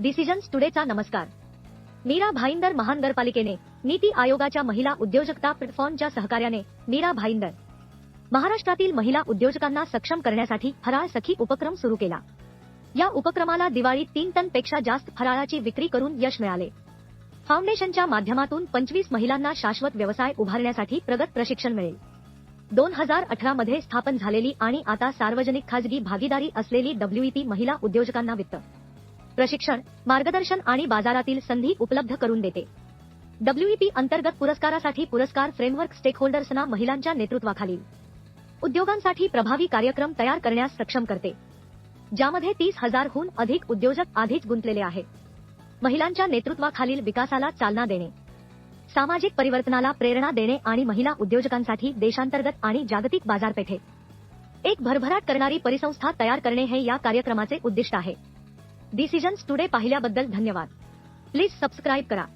Decisions टुडेचा नमस्कार. मीरा भाईंदर महानगरपालिकेने नीती आयोगाच्या महिला उद्योजकता प्लॅटफॉर्मच्या सहकार्याने मीरा भाईंदर महाराष्ट्रातील महिला उद्योजकांना सक्षम करण्यासाठी फराळ सखी उपक्रम सुरू केला. या उपक्रमाला दिवाळीत तीन टनपेक्षा जास्त फराळाची विक्री करून यश मिळाले. फाउंडेशनच्या माध्यमातून पंचवीस महिलांना शाश्वत व्यवसाय उभारण्यासाठी प्रगत प्रशिक्षण मिळेल. दोन हजार अठरा मध्ये स्थापन झालेली आणि आता सार्वजनिक खाजगी भागीदारी असलेली डब्ल्यूईपी महिला उद्योजकांना वित्त. प्रशिक्षण मार्गदर्शन आणि बाजारातील संधी उपलब्ध करून देते. डब्ल्यूईपी अंतर्गत पुरस्कारासाठी पुरस्कार फ्रेमवर्क स्टेकहोल्डर्सना महिलांच्या नेतृत्वाखालील. उद्योगांसाठी प्रभावी कार्यक्रम तयार करण्यास सक्षम करते. ज्यामध्ये तीस हजारहून अधिक उद्योजक आधीच गुंतलेले आहेत. महिलांच्या नेतृत्वाखालील विकासाला चालना देणे. सामाजिक परिवर्तनाला प्रेरणा देणे आणि महिला उद्योजकांसाठी देशांतर्गत आणि जागतिक बाजारपेठेत एक भरभराट करणारी परिसंस्था तयार करणे हे या कार्यक्रमाचे उद्दिष्ट आहे. डिसिजन्स टुडे पाहिल्याबद्दल धन्यवाद. प्लीज सबस्क्राईब करा.